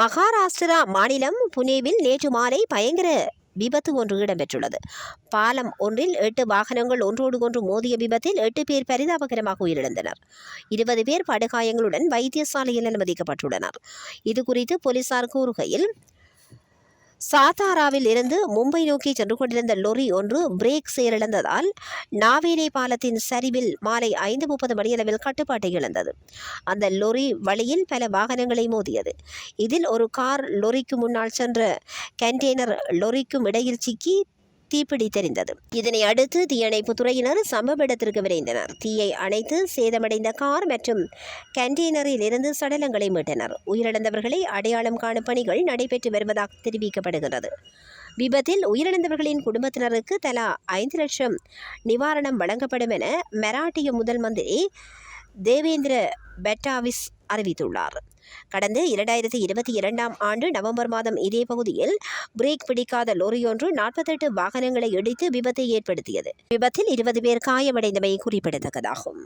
மகாராஷ்டிரா மாநிலம் புனேவில் நேற்று மாலை பயங்கர விபத்து ஒன்று இடம்பெற்றுள்ளது. பாலம் ஒன்றில் எட்டு வாகனங்கள் ஒன்றோடு ஒன்று மோதிய விபத்தில் எட்டு பேர் பரிதாபகரமாக உயிரிழந்தனர். இருபது பேர் படுகாயங்களுடன் வைத்தியசாலையில் அனுமதிக்கப்பட்டுள்ளனர். இதுகுறித்து போலீசார் கூறுகையில் சாத்தாராவில் இருந்து மும்பை நோக்கி சென்று கொண்டிருந்த லொரி ஒன்று பிரேக் செயலிழந்ததால் நாவேரே பாலத்தின் சரிவில் மாலை ஐந்து முப்பது மணியளவில் கட்டுப்பாட்டை இழந்தது. அந்த லொரி வழியில் பல வாகனங்களை மோதியது. இதில் ஒரு கார் லொரிக்கு முன்னால் சென்ற கண்டெய்னர் லொரிக்கும் இடையில் சிக்கி தீப்பிடி தெரிந்தது. இதனை அடுத்து தீயணைப்பு துறையினர் சம்பவ இடத்திற்கு விரைந்தனர். தீயை அணைத்து சேதமடைந்த கார் மற்றும் கண்டெய்னரில் இருந்து சடலங்களை மீட்டனர். உயிரிழந்தவர்களை அடையாளம் காணும் பணிகள் நடைபெற்று வருவதாக தெரிவிக்கப்படுகிறது. விபத்தில் உயிரிழந்தவர்களின் குடும்பத்தினருக்கு தலா ஐந்து லட்சம் நிவாரணம் வழங்கப்படும் என மராட்டிய முதல் மந்திரி தேவேந்திர பெட்டாவிஸ் அறிவித்துள்ளார். கடந்த இரண்டாயிரத்தி இருபத்தி இரண்டாம் ஆண்டு நவம்பர் மாதம் இதே பகுதியில் பிரேக் பிடிக்காத லோரியொன்று நாற்பத்தெட்டு வாகனங்களை இடித்து விபத்தை ஏற்படுத்தியது. விபத்தில் இருபது பேர் காயமடைந்தமை குறிப்பிடத்தக்கதாகும்.